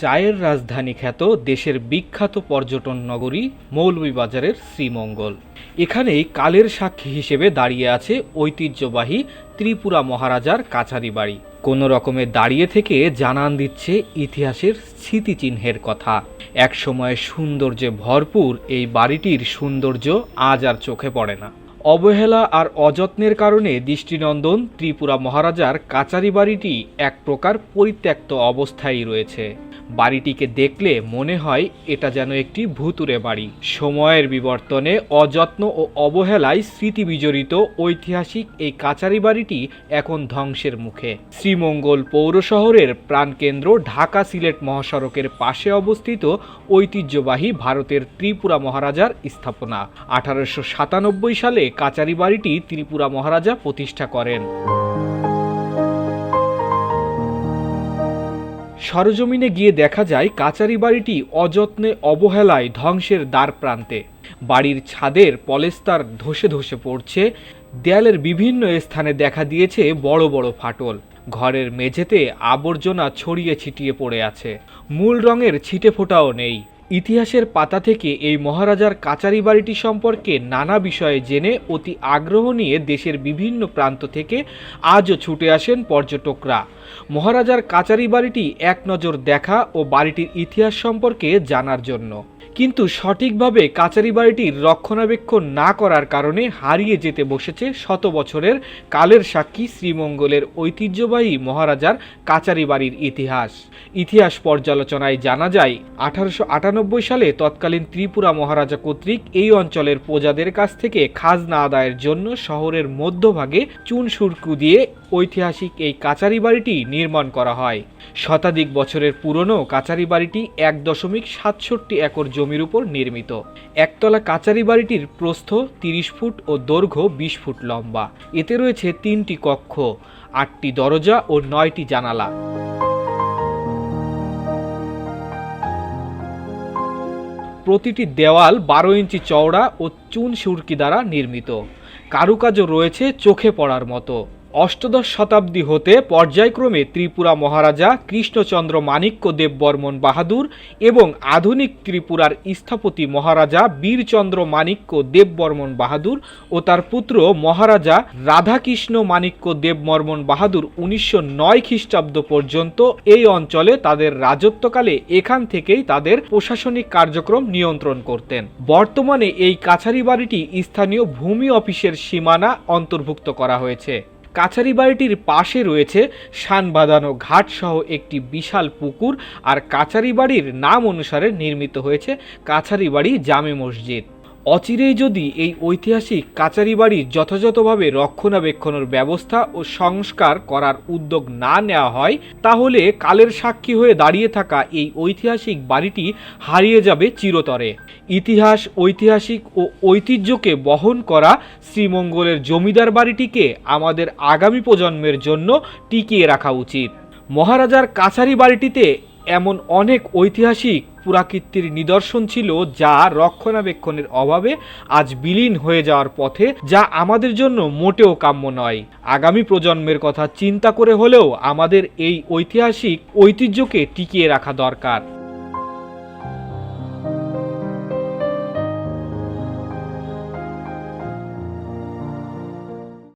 চায়ের রাজধানী খ্যাত দেশের বিখ্যাত পর্যটন নগরী মৌলভীবাজারের শ্রীমঙ্গল। এখানেই কালের সাক্ষী হিসেবে দাঁড়িয়ে আছে ঐতিহ্যবাহী ত্রিপুরা মহারাজার কাছারি বাড়ি। কোনো রকমে দাঁড়িয়ে থেকে জানান দিচ্ছে ইতিহাসের স্মৃতিচিহ্নের কথা। একসময় সৌন্দর্যে ভরপুর এই বাড়িটির সৌন্দর্য আজ আর চোখে পড়ে না। অবহেলা আর অযত্নের কারণে দৃষ্টিনন্দন ত্রিপুরা মহারাজার কাচারি বাড়িটি এক প্রকার পরিত্যক্ত অবস্থায় রয়েছে। বাড়িটিকে দেখলে মনে হয় এটা যেন একটি ভুতুরে বাড়ি। সময়ের বিবর্তনে অযত্ন ও অবহেলায় স্মৃতি বিজড়িত ঐতিহাসিক এই কাচারি বাড়িটি এখন ধ্বংসের মুখে। শ্রীমঙ্গল পৌর শহরের প্রাণকেন্দ্র ঢাকা সিলেট মহাসড়কের পাশে অবস্থিত ঐতিহ্যবাহী ভারতের ত্রিপুরা মহারাজার স্থাপনা। আঠারোশো সাতানব্বই সালে কাচারি বাড়িটি ত্রিপুরা মহারাজা প্রতিষ্ঠা করেন। সরজমিনে গিয়ে দেখা যায়, কাচারি বাড়িটি অযত্নে অবহেলায় ধ্বংসের দ্বার প্রান্তে। বাড়ির ছাদের পলেস্তার ধসে ধসে পড়ছে, দেয়ালের বিভিন্ন স্থানে দেখা দিয়েছে বড় বড় ফাটল। ঘরের মেঝেতে আবর্জনা ছড়িয়ে ছিটিয়ে পড়ে আছে। মূল রঙের ছিটে ফোটাও নেই। ইতিহাসের পাতা থেকে এই মহারাজার কাচারি বাড়িটি সম্পর্কে নানা বিষয়ে জেনে অতি আগ্রহ নিয়ে দেশের বিভিন্ন প্রান্ত থেকে আজও ছুটে আসেন পর্যটকরা। মহারাজার কাচারি বাড়িটি এক নজর দেখা ও বাড়িটির ইতিহাস সম্পর্কে জানার জন্য। কিন্তু সঠিকভাবে কাচারি বাড়িটির রক্ষণাবেক্ষণ না করার কারণে হারিয়ে যেতে বসেছে শত বছরের কালের সাক্ষী শ্রীমঙ্গলের ঐতিহ্যবাহী মহারাজার কাচারি বাড়ির ইতিহাস। ইতিহাস পর্যালোচনায় জানা যায়, আঠারোশো আটানব্বই সালে তৎকালীন ত্রিপুরা মহারাজা কর্তৃক এই অঞ্চলের প্রজাদের কাছ থেকে খাজনা আদায়ের জন্য শহরের মধ্যভাগে চুন সুরকু দিয়ে ঐতিহাসিক এই কাচারি বাড়িটি নির্মাণ করা হয়। শতাধিক বছরের পুরনো কাচারি বাড়িটি এক দশমিক সাতষট্টি একর জমির উপর নির্মিত। একতলা কাচারি বাড়িটির প্রস্থ তিরিশ ফুট ও দৈর্ঘ্য বিশ ফুট লম্বা। এতে রয়েছে তিনটি কক্ষ, আটটি দরজা ও নয়টি জানালা। প্রতিটি দেওয়াল বারো ইঞ্চি চওড়া ও চুন সুরকি দ্বারা নির্মিত। কারুকাজও রয়েছে চোখে পড়ার মতো। অষ্টদশ শতাব্দী হতে পর্যায়ক্রমে ত্রিপুরা মহারাজা কৃষ্ণচন্দ্র মাণিক্য দেববর্মন বাহাদুর এবং আধুনিক ত্রিপুরার স্থপতি মহারাজা বীরচন্দ্র মাণিক্য দেববর্মন বাহাদুর ও তার পুত্র মহারাজা রাধাকৃষ্ণ মাণিক্য দেববর্মন বাহাদুর উনিশশো নয় খ্রিস্টাব্দ পর্যন্ত এই অঞ্চলে তাদের রাজত্বকালে এখান থেকেই তাদের প্রশাসনিক কার্যক্রম নিয়ন্ত্রণ করতেন। বর্তমানে এই কাছারি বাড়িটি স্থানীয় ভূমি অফিসের সীমানা অন্তর্ভুক্ত করা হয়েছে। কাছারি বাড়িটির পাশে রয়েছে শান বাঁধানো ঘাট সহ একটি বিশাল পুকুর, আর কাছারি বাড়ির নাম অনুসারে নির্মিত হয়েছে কাছারি বাড়ি জামে মসজিদ। অচিরেই যদি এই ঐতিহাসিক কাচারি বাড়ির যথাযথভাবে রক্ষণাবেক্ষণের ব্যবস্থা ও সংস্কার করার উদ্যোগ না নেওয়া হয়, তাহলে কালের সাক্ষী হয়ে দাঁড়িয়ে থাকা এই ঐতিহাসিক বাড়িটি হারিয়ে যাবে চিরতরে। ইতিহাস, ঐতিহাসিক ও ঐতিহ্যকে বহন করা শ্রীমঙ্গলের জমিদার বাড়িটিকে আমাদের আগামী প্রজন্মের জন্য টিকিয়ে রাখা উচিত। মহারাজার কাছারি বাড়িটিতে এমন অনেক ঐতিহাসিক পুরাকীর্তির নিদর্শন ছিল যা রক্ষণাবেক্ষণের অভাবে আজ বিলীন হয়ে যাওয়ার পথে, যা আমাদের জন্য মোটেও কাম্য নয়। আগামী প্রজন্মের কথা চিন্তা করে হলেও আমাদের এই ঐতিহাসিক ঐতিহ্যকে টিকিয়ে রাখা দরকার।